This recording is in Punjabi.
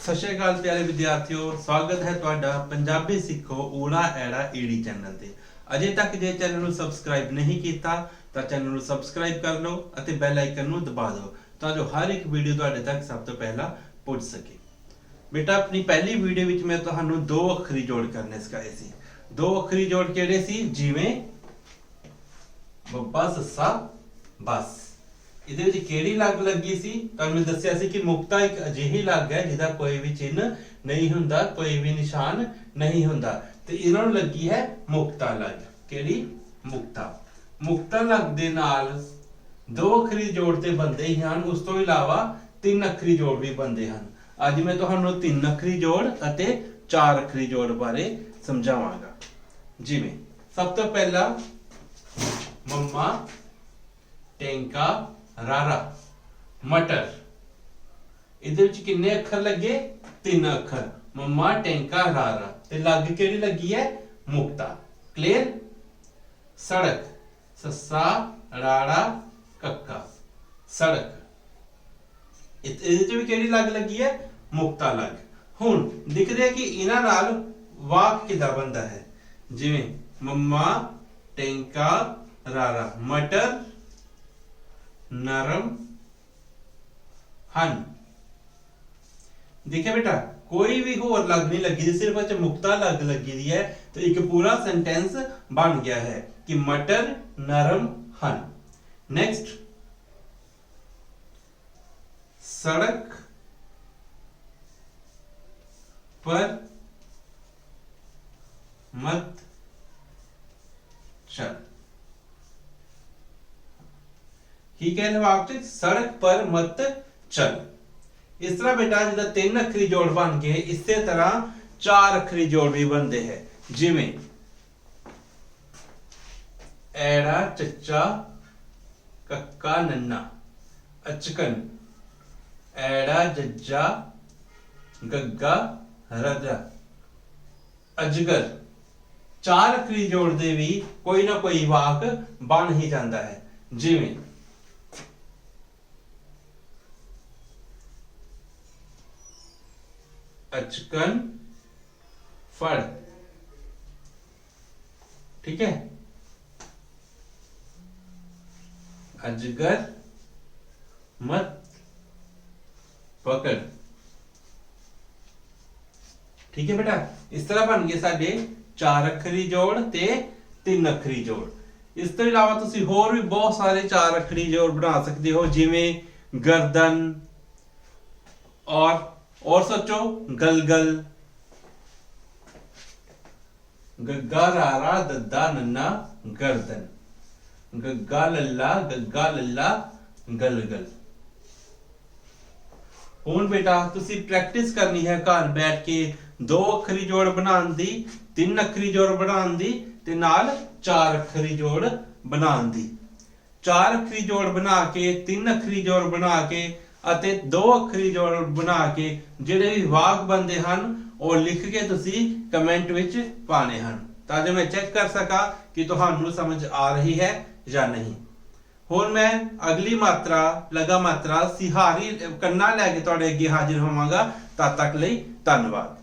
ਸਤਿ ਸ਼੍ਰੀ ਅਕਾਲ ਪਿਆਰੇ ਵਿਦਿਆਰਥੀਓ, ਸਵਾਗਤ ਹੈ ਤੁਹਾਡਾ ਪੰਜਾਬੀ ਸਿੱਖੋ ਊੜਾ ਐੜਾ ਈੜੀ ਚੈਨਲ ਤੇ। ਅਜੇ ਤੱਕ ਜੇ ਚੈਨਲ ਨੂੰ ਸਬਸਕ੍ਰਾਈਬ ਨਹੀਂ ਕੀਤਾ, ਤਾਂ ਚੈਨਲ ਨੂੰ ਸਬਸਕ੍ਰਾਈਬ ਕਰ ਲਓ ਅਤੇ ਬੈਲ ਆਈਕਨ ਨੂੰ ਦਬਾ ਦਿਓ, ਤਾਂ ਜੋ ਹਰ ਇੱਕ ਵੀਡੀਓ ਤੁਹਾਡੇ ਤੱਕ ਸਭ ਤੋਂ ਪਹਿਲਾਂ ਪਹੁੰਚ ਸਕੇ। ਬੇਟਾ, ਆਪਣੀ ਪਹਿਲੀ ਵੀਡੀਓ ਵਿੱਚ ਮੈਂ ਤੁਹਾਨੂੰ ਦੋ ਅੱਖਰੀ ਜੋੜ ਕਰਨੇ ਸਿਖਾਏ ਸੀ। ਦੋ ਅੱਖਰੀ ਜੋੜ ਕਿਹੜੇ ਸੀ? ਜਿਵੇਂ, ਬੱਬਾ, ਸੱਸਾ, ਬਸ। ਇਹਦੇ ਵਿੱਚ ਕਿਹੜੀ ਲੱਗ ਲੱਗੀ ਸੀ? ਤੁਹਾਨੂੰ ਦੱਸਿਆ ਸੀ ਕਿ ਮੁਕਤਾ ਇੱਕ ਅਜਿਹੀ ਲੱਗ ਹੈ ਜਿਹਦਾ ਕੋਈ ਵੀ ਚਿੰਨ ਨਹੀਂ ਹੁੰਦਾ, ਕੋਈ ਵੀ ਨਿਸ਼ਾਨ ਨਹੀਂ ਹੁੰਦਾ। ਤੇ ਇਹਨਾਂ ਨੂੰ ਲੱਗੀ ਹੈ ਮੁਕਤਾ ਲੱਗ। ਕਿਹੜੀ? ਮੁਕਤਾ। ਮੁਕਤਾ ਲੱਗ ਦੇ ਨਾਲ ਦੋ ਅੱਖਰੀ ਜੋੜ ਤੇ ਬੰਦੇ ਹੀ ਹਨ, ਉਸ ਤੋਂ ਇਲਾਵਾ ਤਿੰਨ ਅੱਖਰੀ ਜੋੜ ਵੀ ਬੰਦੇ ਹਨ। ਅੱਜ ਮੈਂ ਤੁਹਾਨੂੰ ਤਿੰਨ ਅੱਖਰੀ ਜੋੜ ਅਤੇ ਚਾਰ ਅੱਖਰੀ ਜੋੜ ਬਾਰੇ ਸਮਝਾਵਾਂਗਾ। ਜਿਵੇਂ, ਸਭ ਤੋਂ ਪਹਿਲਾਂ ਮੰਮਾ, ਟੈਂਕਾ ਰਾਰਾ, ਮਟਰ। ਇਹਦੇ ਵਿੱਚ ਕਿੰਨੇ ਅੱਖਰ ਲੱਗੇ? ਤਿੰਨ ਅੱਖਰ। ਮੰਮਾ, ਟੈਂਕਾ, ਰਾਰਾ। ਤੇ ਲੱਗ ਕਿਹੜੀ ਲੱਗੀ ਹੈ? ਮੁਕਤਾ। ਕਲੀਅਰ ਸੜਕ। ਸੱਸਾ, ਰਾੜਾ, ਕੱਕਾ। ਸੜਕ। ਇਹਦੇ ਵਿੱਚ ਵੀ ਕਿਹੜੀ ਲੱਗ ਲੱਗੀ ਹੈ? ਮੁਕਤਾ ਲੱਗ। ਹੁਣ ਦਿਖਦੇ ਕਿ ਇਹਨਾਂ ਨਾਲ ਵਾਕ ਕਿਦਾਂ ਬਣਦਾ ਹੈ? ਜਿਵੇਂ, ਮੰਮਾ, ਟੈਂਕਾ, ਰਾਰਾ, ਮਟਰ नरम, हन। देखिए बेटा, कोई भी होर लग नहीं लगी, सिर्फ़ अच्छे मुक्ता लग लगी दी है तो एक पूरा सेंटेंस बन गया है कि मटर नरम, हन। नेक्स्ट सड़क पर मत चल। ਕੀ ਕਹਿੰਦੇ ਵਾਕ ਚ ਸੜਕ ਪਰ ਮਤ ਚਲ ਇਸ ਤਰ੍ਹਾਂ ਬੇਟਾ ਜਿਹਦਾ ਤਿੰਨ ਅੱਖਰੀ ਜੋੜ ਬਣ ਗਏ ਇਸੇ ਤਰ੍ਹਾਂ ਚਾਰ ਅੱਖਰੀ ਜੋੜ ਵੀ ਬਣਦੇ ਹੈ ਜਿਵੇਂ ਐੜਾ ਚੱਚਾ ਕੱਕਾ ਨੰਨਾ ਅਚਕਨ ਐੜਾ ਜੱਜਾ ਗੱਗਾ ਰਜਾ ਅਜਗਰ ਚਾਰ ਅੱਖਰੀ ਜੋੜ ਦੇ ਵੀ ਕੋਈ ਨਾ ਕੋਈ ਵਾਕ ਬਣ ਹੀ ਜਾਂਦਾ ਹੈ ਜਿਵੇਂ ਅਚਕਨ ਫੜ ਠੀਕ ਹੈ ਅਜਗਰ ਮਤ ਪਕੜ ਠੀਕ ਹੈ ਬੇਟਾ ਇਸ ਤਰ੍ਹਾਂ ਬਣ ਗਏ ਸਾਡੇ ਚਾਰ ਅੱਖਰੀ ਜੋੜ ਤੇ ਤਿੰਨ ਅੱਖਰੀ ਜੋੜ ਇਸ ਤੋਂ ਇਲਾਵਾ ਤੁਸੀਂ ਹੋਰ ਵੀ ਬਹੁਤ ਸਾਰੇ ਚਾਰ ਅੱਖਰੀ ਜੋੜ ਬਣਾ ਸਕਦੇ ਹੋ ਜਿਵੇਂ ਗਰਦਨ ਔਰ ਔਰ ਸੋਚੋ, ਗਲਗਲ। ਗੱਗਾ ਰਾਰਾ ਦੱਦਾ ਨੰਨਾ ਗਰਦਨ। ਗੱਗਾ ਲੱਲਾ ਗੱਗਾ ਲੱਲਾ, ਗਲਗਲ। ਹੁਣ ਬੇਟਾ, ਤੁਸੀਂ ਪ੍ਰੈਕਟਿਸ ਕਰਨੀ ਹੈ ਘਰ ਬੈਠ ਕੇ। ਦੋ ਅੱਖਰੀ ਜੋੜ ਬਣਾਉਣ ਦੀ, ਤਿੰਨ ਅੱਖਰੀ ਜੋੜ ਬਣਾਉਣ ਦੀ ਤੇ ਨਾਲ ਚਾਰ ਅੱਖਰੀ ਜੋੜ ਬਣਾਉਣ ਦੀ। ਚਾਰ ਅੱਖਰੀ ਜੋੜ ਬਣਾ ਕੇ, ਤਿੰਨ ਅੱਖਰੀ ਜੋੜ ਬਣਾ ਕੇ ਅਤੇ ਦੋ ਅੱਖਰੀ ਜੋੜ ਬਣਾ ਕੇ ਜਿਹੜੇ ਵੀ ਵਾਕ ਬੰਦੇ ਹਨ, ਉਹ ਲਿਖ ਕੇ ਤੁਸੀਂ ਕਮੈਂਟ ਵਿੱਚ ਪਾਣੇ ਹਨ। ਤਾਂ ਜੋ ਮੈਂ ਚੈੱਕ ਕਰ ਸਕਾਂ ਕਿ ਤੁਹਾਨੂੰ ਸਮਝ ਆ ਰਹੀ ਹੈ ਜਾਂ ਨਹੀਂ। ਹੁਣ ਮੈਂ ਅਗਲੀ ਮਾਤਰਾ, ਲਗਾ ਮਾਤਰਾ, ਸਿਹਾਰੀ, ਕੰਨਾ ਲੈ ਕੇ ਤੁਹਾਡੇ ਅੱਗੇ ਹਾਜ਼ਰ ਹੋਵਾਂਗਾ। ਤਦ ਤੱਕ ਲਈ ਧੰਨਵਾਦ।